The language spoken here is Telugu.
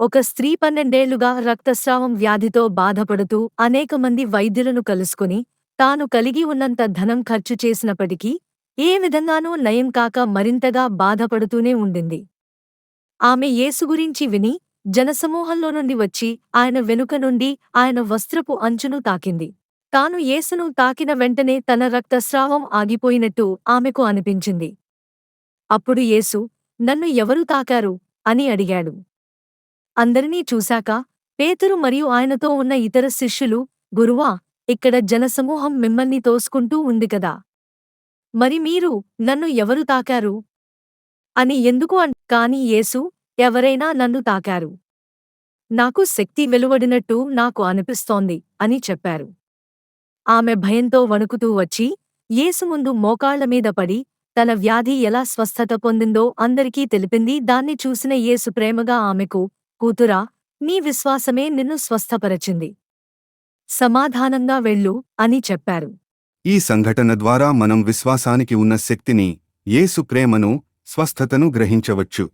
ఒక స్త్రీ పన్నెండేళ్ళుగా రక్తస్రావం వ్యాధితో బాధపడుతూ అనేక మంది వైద్యులను కలుసుకుని తాను కలిగి ఉన్నంత ధనం ఖర్చు చేసినప్పటికీ ఏ విధంగానూ నయం కాక మరింతగా బాధపడుతూనే ఉండింది. ఆమె యేసు గురించి విని జనసమూహంలో నుండి వచ్చి ఆయన వెనుక నుండి ఆయన వస్త్రపు అంచును తాకింది. తాను యేసును తాకిన వెంటనే తన రక్తస్రావం ఆగిపోయినట్టు ఆమెకు అనిపించింది. అప్పుడు యేసు నన్ను ఎవరు తాకారు? అని అడిగాడు. అందరినీ చూశాక పేతురు మరియు ఆయనతో ఉన్న ఇతర శిష్యులు గురువా ఇక్కడ జనసమూహం మిమ్మల్ని తోసుకుంటూ ఉంది కదా. మరి మీరు నన్ను ఎవరు తాకారు? అని ఎందుకు అన్ కాని యేసు ఎవరైనా నన్ను తాకారు. నాకు శక్తి వెలువడినట్టు నాకు అనిపిస్తోంది అని చెప్పారు. ఆమె భయంతో వణుకుతూ వచ్చి యేసు ముందు మోకాళ్ళమీద పడి తన వ్యాధి ఎలా స్వస్థత పొందిందో అందరికీ తెలిపింది. దాన్ని చూసిన యేసు ప్రేమగా ఆమెకు కూతురా నీ విశ్వాసమే నిన్ను స్వస్థపరచింది. సమాధానంగా వెళ్ళు అని చెప్పారు. ఈ సంఘటన ద్వారా మనం విశ్వాసానికి ఉన్న శక్తిని యేసు ప్రేమను స్వస్థతను గ్రహించవచ్చు.